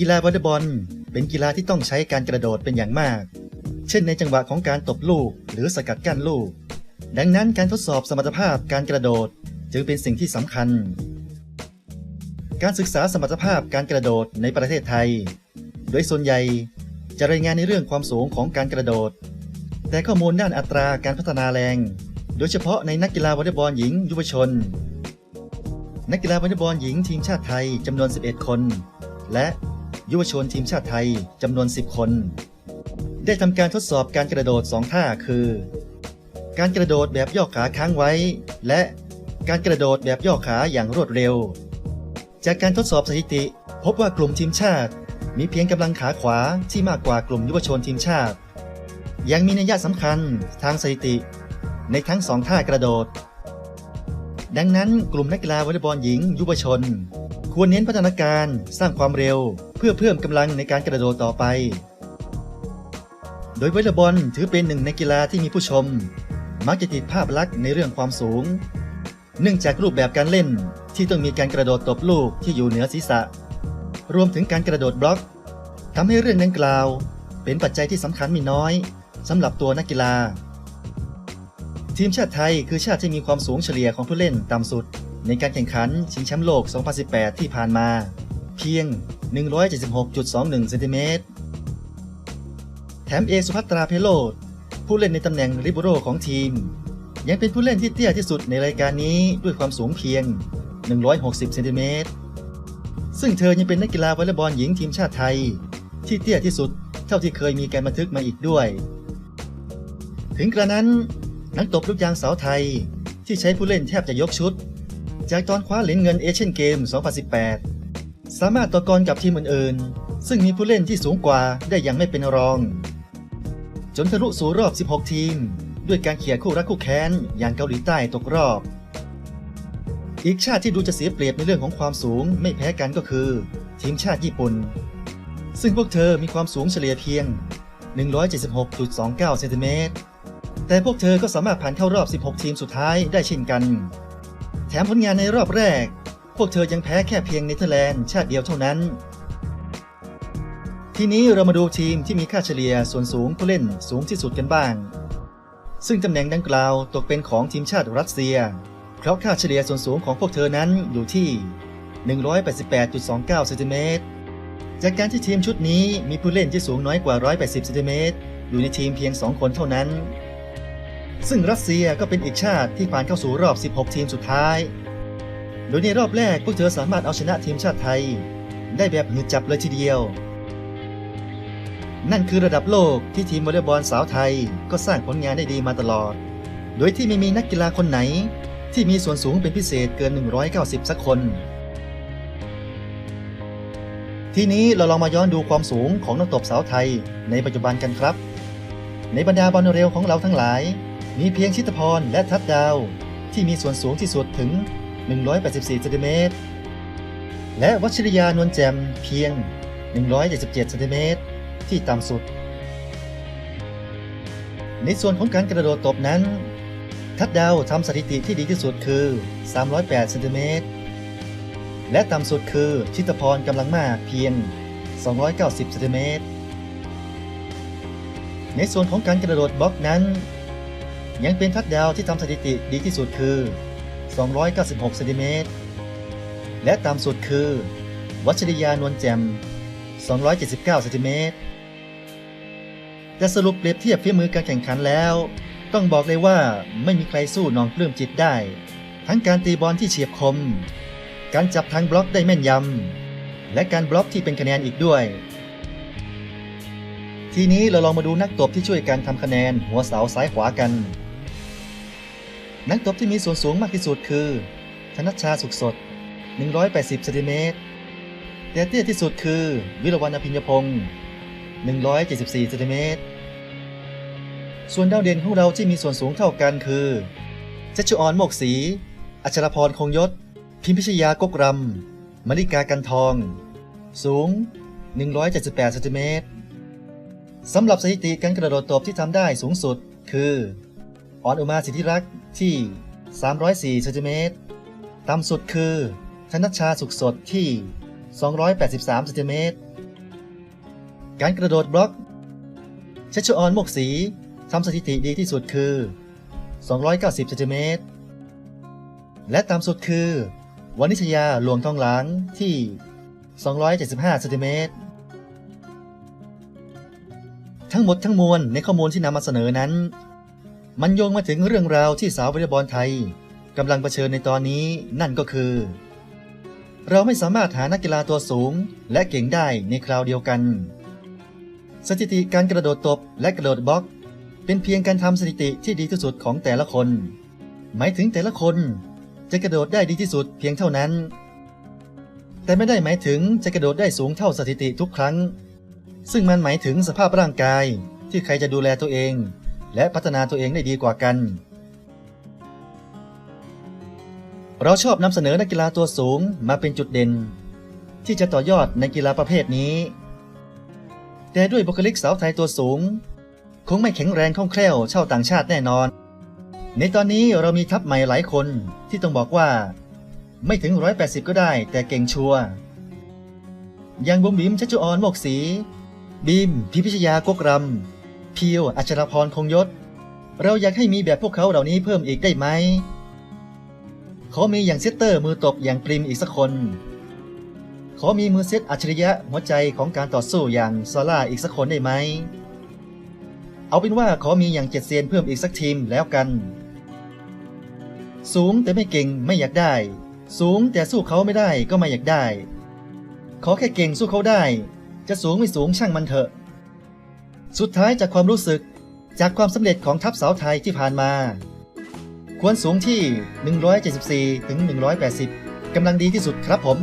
กีฬาวอลเลย์บอล เป็นกีฬาที่ต้องใช้การกระโดดเป็นอย่างมาก เช่นในจังหวะของการตบลูก หรือสกัดกั้นลูก ดังนั้นการทดสอบสมรรถภาพการกระโดดจึงเป็นสิ่งที่สำคัญ การศึกษาสมรรถภาพการกระโดดในประเทศไทย โดยส่วนใหญ่จะรายงานในเรื่องความสูงของการกระโดด แต่ข้อมูลด้านอัตราการพัฒนาแรง โดยเฉพาะในนักกีฬาวอลเลย์บอลหญิงยุวชน นักกีฬาวอลเลย์บอลหญิงทีมชาติไทยจำนวน 11 คน และ ยุวชนทีมชาติไทยจำนวน 10 คน ได้ทำการทดสอบการกระโดด 2 ท่าคือ การกระโดดแบบย่อขาค้างไว้ และการกระโดดแบบย่อขาอย่างรวดเร็ว จากการทดสอบสถิติ พบว่ากลุ่มทีมชาติ มีเพียงกำลังขาขวาที่มากกว่ากลุ่มยุวชนทีมชาติ ยังมีนัยยะสำคัญทางสถิติ ในทั้งสองท่ากระโดด ดังนั้นกลุ่มนักกีฬาวอลเลย์บอลหญิง ยุวชน ควรเน้นพัฒนาการสร้างความเร็ว เพื่อเพิ่มกำลังในการกระโดดต่อไป โดยวอลเลย์บอลถือเป็นหนึ่งในกีฬาที่มีผู้ชม มักจะติดภาพลักษณ์ในเรื่องความสูง เนื่องจากรูปแบบการเล่นที่ต้องมีการกระโดดตบลูกที่อยู่เหนือศีรษะ รวมถึงการกระโดดบล็อกทำให้เรื่องดังกล่าว เป็นปัจจัยที่สำคัญไม่น้อยสำหรับตัวนักกีฬา ทีมชาติไทยคือชาติที่มีความสูงเฉลี่ยของผู้เล่นต่ำสุด ในการแข่งขันชิงแชมป์โลก 2018 ที่ผ่านมา เพียง 176.21เซนติเมตรแถมเอสุภัตราเพโลด ผู้เล่นในตำแหน่งริบโรของทีม ยังเป็นผู้เล่นที่เตี้ยที่สุดในรายการนี้ด้วยความสูงเพียง 160 เซนติเมตร ซึ่งเธอยังเป็นนักกีฬาวอลเลย์บอลหญิงทีมชาติไทย ที่เตี้ยที่สุดเท่าที่เคยมีการบันทึกมาอีกด้วย ถึงกระนั้นนักตบลูกยางสาวไทยที่ใช้ผู้เล่นแทบจะยกชุด จากตอนคว้าเหรียญเงินเอเชียนเกม 2018 สามารถต่อกรกับทีมอื่นๆ ซึ่งมีผู้เล่นที่สูงกว่าได้อย่างไม่เป็นรอง จนทะลุสู่รอบ 16 ทีม ด้วยการเขี่ยคู่รักคู่แค้นอย่างเกาหลีใต้ตกรอบ อีกชาติที่ดูจะเสียเปรียบในเรื่องของความสูงไม่แพ้กันก็คือ ทีมชาติญี่ปุ่น ซึ่งพวกเธอมีความสูงเฉลี่ยเพียง 176.29เซนติเมตรแต่พวกเธอก็สามารถผ่านเข้ารอบ 16 ทีมสุดท้ายได้เช่นกัน แถมผลงานในรอบแรก พวกเธอยังแพ้แค่เพียงเนเธอร์แลนด์ชาติเดียวเท่านั้น ทีนี้เรามาดูทีมที่มีค่าเฉลี่ยส่วนสูงผู้เล่นสูงที่สุดกันบ้าง ซึ่งตำแหน่งดังกล่าวตกเป็นของทีมชาติรัสเซีย เพราะค่าเฉลี่ยส่วนสูงของพวกเธอนั้นอยู่ที่ 188.29เซนติเมตรจากการที่ทีมชุดนี้มีผู้เล่นที่สูงน้อยกว่า 180เซนติเมตรอยู่ในทีมเพียง 2 คนเท่านั้น ซึ่งรัสเซียก็เป็นอีกชาติที่ผ่านเข้าสู่รอบ 16 ทีมสุดท้าย โดยในรอบแรกพวกเธอสามารถเอาชนะทีมชาติไทย ได้แบบหืดจับเลยทีเดียว นั่นคือระดับโลกที่ทีมวอลเลย์บอลสาวไทยก็สร้างผลงานได้ดีมาตลอด โดยที่ไม่มีนักกีฬาคนไหน ที่มีส่วนสูงเป็นพิเศษเกิน 190 สักคน ทีนี้เราลองมาย้อนดูความสูงของนักตบสาวไทยในปัจจุบันกันครับ ในบรรดาบอลเร็วของเราทั้งหลาย มีเพียงชิตพรและทัดดาว ที่มีส่วนสูงที่สุดถึง 184เซนติเมตรและวัชริยานวลแจมเพียง 177เซนติเมตรที่ต่ำสุด ในส่วนของการกระโดดตบนั้น ทัดดาวทำสถิติที่ดีที่สุดคือ 308เซนติเมตรและต่ำสุดคือชิตพรกำลังมากเพียง 290เซนติเมตรในส่วนของการกระโดดบล็อกนั้น ยังเป็นทัดดาวที่ทำสถิติดีที่สุดคือ 296เซนติเมตร และต่ำสุดคือ วัชริยานวลแจม279เซนติเมตร แต่สรุปเปรียบเทียบฝีมือการแข่งขันแล้ว ต้องบอกเลยว่าไม่มีใครสู้น้องปลื้มจิตได้ ทั้งการตีบอลที่เฉียบคม การจับทางบล็อกได้แม่นยำ และการบล็อกที่เป็นคะแนนอีกด้วยทีนี้เราลองมาดูนักตบที่ช่วยกันทำคะแนนหัวเสาซ้ายขวากัน นักตบที่มีส่วนสูงมากที่สุดคือ ธนชชาสุขสด 180เซนติเมตรแต่เตี้ยที่สุดคือ วิรวรรณพิญญพงศ์174เซนติเมตรส่วนดาวเด่นของเราที่มีส่วนสูงเท่ากันคือชัชออนโมกศรีอัชรพรคงยศ พิมพิชยากกรำมริกากันทอง สูง 178เซนติเมตรสำหรับสถิติการกระโดดตบที่ทำได้สูงสุด คือ ออนอุมาสิทธิรักษ์ ที่ 304เซนติเมตรต่ำสุดคือธนชชาสุขสดที่ 283เซนติเมตรการกระโดดบล็อกชัชออนมกศรีทำสถิติดีที่สุดคือ 290เซนติเมตรและต่ำสุดคือวนิชยาหลวงทองหลางที่ 275เซนติเมตรทั้งหมดทั้งมวลในข้อมูลที่นำมาเสนอนั้น มันโยงมาถึงเรื่องราวที่สาววอลเลย์บอลไทยกำลังเผชิญในตอนนี้นั่นก็คือ เราไม่สามารถหานักกีฬาตัวสูง และเก่งได้ในคราวเดียวกัน สถิติการกระโดดตบและกระโดดบล็อก เป็นเพียงการทำสถิติที่ดีที่สุดของแต่ละคน หมายถึงแต่ละคนจะกระโดดได้ดีที่สุดเพียงเท่านั้น แต่ไม่ได้หมายถึงจะกระโดดได้สูงเท่าสถิติทุกครั้ง ซึ่งมันหมายถึงสภาพร่างกายที่ใครจะดูแลตัวเอง และพัฒนาตัวเองได้ดีกว่ากัน เราชอบนำเสนอนักกีฬาตัวสูงมาเป็นจุดเด่น ที่จะต่อยอดในกีฬาประเภทนี้ แต่ด้วยบุคลิกสาวไทยตัวสูง คงไม่แข็งแรงคล่องแคล่วเช่าต่างชาติแน่นอน ในตอนนี้เรามีทัพใหม่หลายคนที่ต้องบอกว่า ไม่ถึง 180 ก็ได้ แต่เก่งชัวร์อย่างบุ๋มบิมชัชจุออนโมกศรีบีมพิพิชยากกรำ พิวอัชรพรคงยศ เราอยากให้มีแบบพวกเขาเหล่านี้เพิ่มอีกได้ไหมขอมีอย่างเซตเตอร์มือตบอย่างปริมอีกสักคน ขอมีมือเซตอัจฉริยะหัวใจของการต่อสู้อย่างซาร่าอีกสักคนได้ไหม เอาเป็นว่าขอมีอย่างเจ็ดเซียนเพิ่มอีกสักทีมแล้วกัน สูงแต่ไม่เก่งไม่อยากได้ สูงแต่สู้เขาไม่ได้ก็ไม่อยากได้ ขอแค่เก่งสู้เขาได้ จะสูงไม่สูงช่างมันเถอะ สุดท้ายจากความรู้สึกจากความสำเร็จของทัพสาวไทยที่ผ่านมา ควรสูงที่ 174-180 กำลังดีที่สุดครับผม